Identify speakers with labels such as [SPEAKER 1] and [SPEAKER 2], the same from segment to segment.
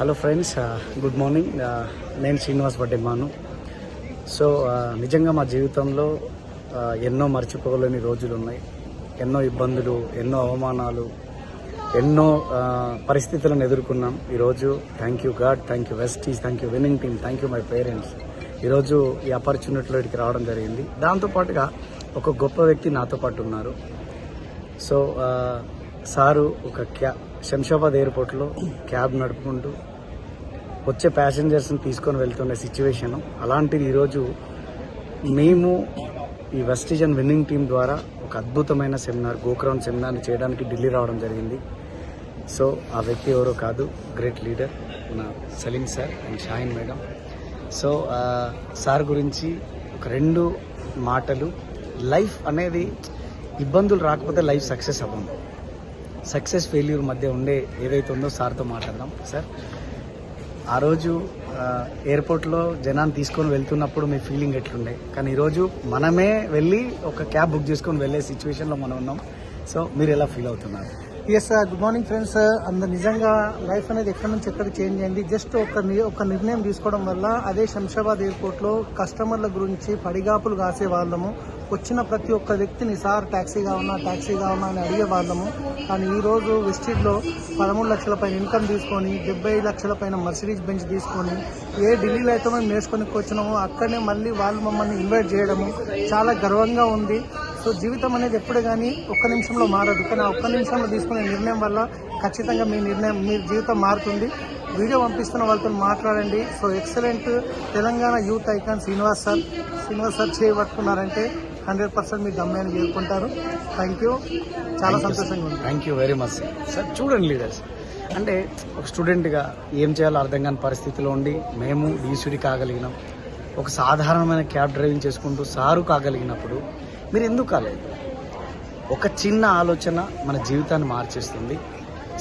[SPEAKER 1] Hello friends good morning నేను Srinivas వడ్డెమ్మాను so uh, నిజంగా మా జీవితంలో uh, ఎన్నో మర్చిపోలేని రోజులు ఉన్నాయి ఎన్నో ఇబ్బందులు ఎన్నో అవమానాలు ఎన్నో uh, పరిస్థితులను ఎదుర్కొన్నాం. ఈరోజు thank you god thank you వెస్టీస్ thank you winning team thank you my parents ఈరోజు ఈ ఆపర్చునిటీలో ఇక్కడికి రావడం జరిగింది. దాంతోపాటుగా ఒక గొప్ప వ్యక్తి నాతో పాటు ఉన్నారు. సో సారు ఒక క్యా శంషాబాద్ ఎయిర్పోర్ట్లో క్యాబ్ నడుపుకుంటూ వచ్చే ప్యాసింజర్స్ని తీసుకొని వెళ్తున్న సిచ్యువేషన్ అలాంటిది ఈరోజు మేము ఈ వెస్టిజన్ విన్నింగ్ టీం ద్వారా ఒక అద్భుతమైన సెమినార్ గోక్రౌన్ సెమినార్ని చేయడానికి ఢిల్లీ రావడం జరిగింది. సో ఆ వ్యక్తి ఎవరో కాదు గ్రేట్ లీడర్ మన Saleem sir and Shaheen madam so sir గురించి ఒక రెండు మాటలు. లైఫ్ అనేది ఇబ్బందులు రాకపోతే లైఫ్ సక్సెస్ అవ్వదు. సక్సెస్ ఫెయిల్యూర్ మధ్య ఉండే ఏదైతే ఉందో సార్తో మాట్లాడదాం. సార్ ఆ రోజు ఎయిర్పోర్ట్లో జనాన్ని తీసుకొని వెళ్తున్నప్పుడు మీ ఫీలింగ్ ఎట్లుండే? కానీ ఈరోజు మనమే వెళ్ళి ఒక క్యాబ్ బుక్ చేసుకొని వెళ్ళే సిచ్యువేషన్లో మనం ఉన్నాం. సో మీరు ఎలా ఫీల్ అవుతున్నారు?
[SPEAKER 2] Yes sir good morning friends అందరు నిజంగా లైఫ్ అనేది ఎక్కడి నుంచి ఎక్కడ చేంజ్ అయింది? జస్ట్ ఒక ఒక నిర్ణయం తీసుకోవడం వల్ల అదే శంషాబాద్ ఎయిర్పోర్ట్లో కస్టమర్ల గురించి పడిగాపులు కాసే వాళ్ళము. వచ్చిన ప్రతి ఒక్క వ్యక్తిని సార్ ట్యాక్సీ కావున్నా ట్యాక్సీ కావున్నా అని అడిగే వాళ్ళము. కానీ ఈరోజు రోజు పదమూడు లక్షల పైన ఇన్కమ్ తీసుకొని డెబ్బై లక్షల పైన మర్సిడీస్ బెంచ్ తీసుకొని ఏ ఢిల్లీలో అయితే మేము నేర్చుకొని వచ్చినామో అక్కడనే మళ్ళీ వాళ్ళు మమ్మల్ని ఇన్వైట్ చేయడము చాలా గర్వంగా ఉంది. సో జీవితం అనేది ఎప్పుడు కానీ ఒక్క నిమిషంలో మారదు. కానీ ఆ ఒక్క నిమిషంలో తీసుకునే నిర్ణయం వల్ల ఖచ్చితంగా మీ నిర్ణయం మీ జీవితం మారుతుంది. వీడియో పంపిస్తున్న వాళ్ళతో మాట్లాడండి. So excellent Telangana youth icon Srinivas sir. Srinivas sir చేయబట్టుకున్నారంటే hundred percent మీ గమ్యాన్ని చేరుకుంటారు థ్యాంక్ యూ చాలా సంతోషంగా ఉంది.
[SPEAKER 1] Thank you very much sir sir చూడండి లీడర్స్ అంటే ఒక స్టూడెంట్గా ఏం చేయాలో అర్థం కాని పరిస్థితిలో ఉండి మేము డీసీడీ కాగలిగినాం. ఒక సాధారణమైన క్యాబ్ డ్రైవింగ్ చేసుకుంటూ సారు కాగలిగినప్పుడు మీరు ఎందుకు కాలేదు? ఒక చిన్న ఆలోచన మన జీవితాన్ని మార్చేస్తుంది.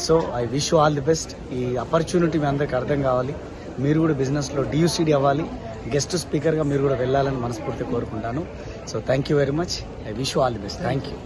[SPEAKER 1] So I wish all the best ఈ ఆపర్చునిటీ మీ అందరికి అర్థం కావాలి. మీరు కూడా బిజినెస్లో డియూసీడీ అవ్వాలి. గెస్ట్ స్పీకర్గా మీరు కూడా వెళ్ళాలని మనస్ఫూర్తి కోరుకుంటాను. So thank you very much I wish all the best thank you